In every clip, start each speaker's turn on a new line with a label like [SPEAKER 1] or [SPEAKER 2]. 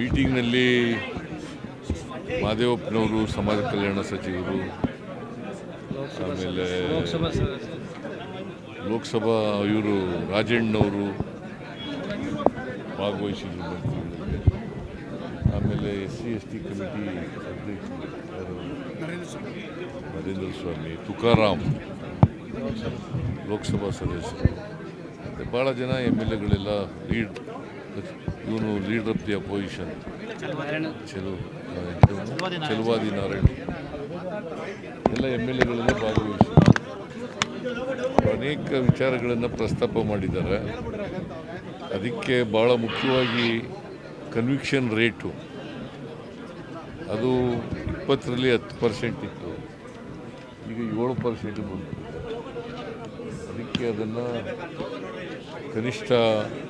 [SPEAKER 1] ಮೀಟಿಂಗ್ನಲ್ಲಿ ಮಾದೇವಪ್ಪನವರು ಸಮಾಜ ಕಲ್ಯಾಣ ಸಚಿವರು ಆಮೇಲೆ ಲೋಕಸಭಾ ಇವರು ರಾಜಣ್ಣವರು ಭಾಗವಹಿಸಿದ್ರು ಆಮೇಲೆ S C S T committee ಅಧ್ಯಕ್ಷರು ನರೇಂದ್ರ ಸ್ವಾಮಿ ತುಕಾರಾಮ್ ಲೋಕಸಭಾ ಸದಸ್ಯರು. ಮತ್ತು ಭಾಳ ಜನ ಎಂ ಎಲ್ ಎಗಳೆಲ್ಲ ಲೀಡ್ ಇವನು ಲೀಡರ್ ಆಫ್ ದಿ ಅಪೋಸಿಷನ್ ಚೆಲು ಚೆಲುವಾದಿ ನಾರಾಯಣ. ಎಲ್ಲ ಎಂ ಎಲ್ ಎಗಳೆಲ್ಲ ಭಾಗವಹಿಸಿ. ಅನೇಕ ವಿಚಾರಗಳನ್ನು ಪ್ರಸ್ತಾಪ ಮಾಡಿದ್ದಾರೆ. ಅದಕ್ಕೆ ಭಾಳ ಮುಖ್ಯವಾಗಿ ಕನ್ವಿಕ್ಷನ್ ರೇಟು ಅದು ಇಪ್ಪತ್ತರಲ್ಲಿ ಹತ್ತು ಪರ್ಸೆಂಟ್ ಇತ್ತು. ಈಗ ಏಳು ಪರ್ಸೆಂಟ್ ಬಂತು. ಅದಕ್ಕೆ ಅದನ್ನು ಕನಿಷ್ಠ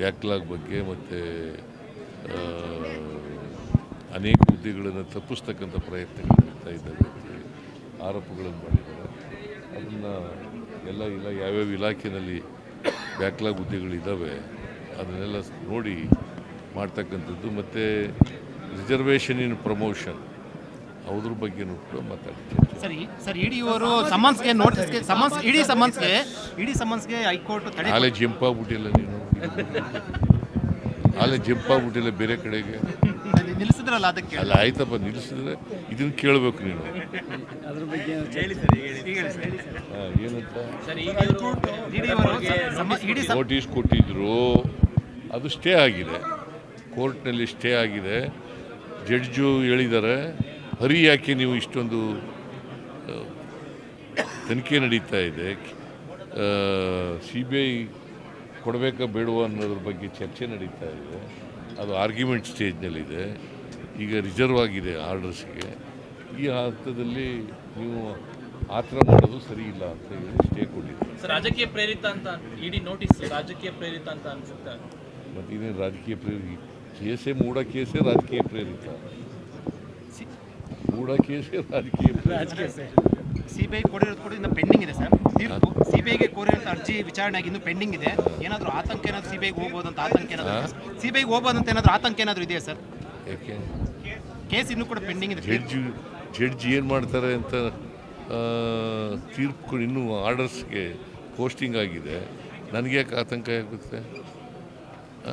[SPEAKER 1] ಬ್ಯಾಕ್ಲಾಗ್ ಬಗ್ಗೆ ಮತ್ತು ಅನೇಕ ಹುದ್ದೆಗಳನ್ನು ತಪ್ಪಿಸ್ತಕ್ಕಂಥ ಪ್ರಯತ್ನಗಳು ನಡೀತಾ ಇದ್ದಾವೆ. ಆರೋಪಗಳನ್ನು ಮಾಡಿದ್ದಾರೆ. ಅದನ್ನು ಎಲ್ಲ ಇಲ್ಲ ಯಾವ್ಯಾವ ಇಲಾಖೆಯಲ್ಲಿ ಬ್ಯಾಕ್ಲಾಗ್ ಹುದ್ದೆಗಳಿದ್ದಾವೆ ಅದನ್ನೆಲ್ಲ ನೋಡಿ ಮಾಡ್ತಕ್ಕಂಥದ್ದು. ಮತ್ತು ರಿಸರ್ವೇಷನ್ ಇನ್ ಪ್ರಮೋಷನ್ ಅದ್ರ ಬಗ್ಗೆನೂ ಕೂಡ ಮಾತಾಡ್ತೀನಿ.
[SPEAKER 2] ಸರ್ ಸರ್ ಇಡಿ ಅವರು ಸಮನ್ಸ್ಗೆ ನೋಟಿಸ್ಗೆ ಸಮನ್ಸ್ ಇಡೀ ಸಮನ್ಸ್ಗೆ ಇಡೀ ಸಮನ್ಸ್ಗೆ ಹೈಕೋರ್ಟ್ ತಡೆ
[SPEAKER 1] ನಾಳೆ ಜಂಪ್ ಆಗ್ಬಿಟ್ಟಿಲ್ಲ ನೀನು. ಅಲ್ಲೇ ಜಿಂಪ್ ಆಗ್ಬಿಟ್ಟಿಲ್ಲ ಬೇರೆ ಕಡೆಗೆ.
[SPEAKER 2] ನಿಲ್ಲಿಸಿದ್ರಲ್ಲ ಅದಕ್ಕೆ
[SPEAKER 1] ಅಲ್ಲ ಆಯ್ತಪ್ಪ ನಿಲ್ಲಿಸಿದ್ರೆ ಇದನ್ನು ಕೇಳಬೇಕು ನೀನು. ಹಾ, ಏನಂತ?
[SPEAKER 2] ಇಡಿ ಅವರು ಇಡೀ
[SPEAKER 1] ನೋಟಿಸ್ ಕೊಟ್ಟಿದ್ರು. ಅದು ಸ್ಟೇ ಆಗಿದೆ. ಕೋರ್ಟ್ನಲ್ಲಿ ಸ್ಟೇ ಆಗಿದೆ. ಜಡ್ಜು ಹೇಳಿದ್ದಾರೆ ಹರಿ ಯಾಕೆ ನೀವು ಇಷ್ಟೊಂದು ತನಿಖೆ ನಡೀತಾ ಇದೆ. ಸಿ ಬಿ ಐ ಕೊಡಬೇಕಾ ಬೇಡವಾ ಅನ್ನೋದ್ರ ಬಗ್ಗೆ ಚರ್ಚೆ ನಡೀತಾ ಇದೆ. ಅದು ಆರ್ಗ್ಯುಮೆಂಟ್ ಸ್ಟೇಜ್ನಲ್ಲಿದೆ. ಈಗ ರಿಸರ್ವ್ ಆಗಿದೆ ಆರ್ಡರ್ಸ್ಗೆ. ಈ ಹಂತದಲ್ಲಿ ನೀವು ಆ ಥರ ಮಾಡೋದು ಸರಿ ಇಲ್ಲ ಅಂತ ಹೇಳಿ ಸ್ಟೇ ಕೊಟ್ಟಿದ್ದಾರೆ.
[SPEAKER 3] ಸರ್ ರಾಜಕೀಯ ಪ್ರೇರಿತ ಅಂತ ಇಡೀ ನೋಟಿಸ್ ರಾಜಕೀಯ ಪ್ರೇರಿತ ಅಂತ ಅನ್ಸುತ್ತೆ.
[SPEAKER 1] ಬಟ್ ಇನ್ನೇನು ರಾಜಕೀಯ ಪ್ರೇರಿತ ಕೇಸೇ ಮೂಡ ಕೇಸೇ ರಾಜಕೀಯ ಪ್ರೇರಿತ. ಮೂಢ ಕೇಸೇ ರಾಜಕೀಯ ಪ್ರೇರಿತ
[SPEAKER 2] ಸಿಬಿಐ ಕೊಡಿರೋದು ಕೂಡ ಇನ್ನು ಪೆಂಡಿಂಗ್ ಇದೆ ಸರ್. ತೀರ್ಪು. ಸಿಬಿಐಗೆ ಕೋರಿರೋಂಥ ಅರ್ಜಿ ವಿಚಾರಣೆ ಆಗಿ ಇನ್ನೂ ಪೆಂಡಿಂಗ್ ಇದೆ. ಏನಾದರೂ ಆತಂಕ ಏನಾದರೂ ಸಿಬಿಐಗೆ ಹೋಗ್ಬೋದು ಅಂತ ಆತಂಕ ಏನಾದರೂ ಸಿಬಿಐಗೆ ಹೋಗ್ಬೋದು ಅಂತ ಏನಾದರೂ ಆತಂಕ ಏನಾದರೂ ಇದೆಯಾ ಸರ್?
[SPEAKER 1] ಯಾಕೆ?
[SPEAKER 2] ಕೇಸ್ ಇನ್ನೂ ಕೂಡ ಪೆಂಡಿಂಗ್ ಇದೆ
[SPEAKER 1] ಜಡ್ಜ್ ಜಡ್ಜ್ ಏನು ಮಾಡ್ತಾರೆ ಅಂತ ತೀರ್ಪು ಇನ್ನೂ ಆರ್ಡರ್ಸ್ಗೆ ಪೋಸ್ಟಿಂಗ್ ಆಗಿದೆ. ನನಗೆ ಯಾಕೆ ಆತಂಕ ಆಗುತ್ತೆ ಆ?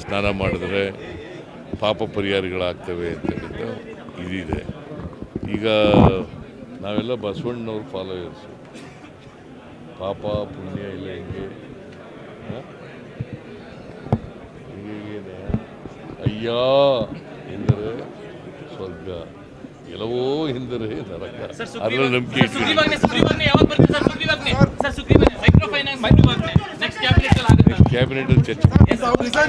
[SPEAKER 1] ಸ್ನಾನ ಮಾಡಿದ್ರೆ ಪಾಪ ಪರಿಹಾರಗಳಾಗ್ತವೆ ಅಂತಕ್ಕಂಥ ಇದಿದೆ. ಈಗ ನಾವೆಲ್ಲ ಬಸವಣ್ಣನವ್ರ ಫಾಲೋಯರ್ಸು ಪಾಪ ಪುಣ್ಯ ಇಲ್ಲ ಹಿಂಗೆ? ಹೀಗೇನೆ ಅಯ್ಯ ಎಂದರೆ ಸ್ವರ್ಗ. ಎಲ್ಲವೋ ಎಂದರೆ ನರಕ. ಅದರ ನಂಬಿಕೆ ಕ್ಯಾಬಿನೆಟ್ ಚರ್ಚೆ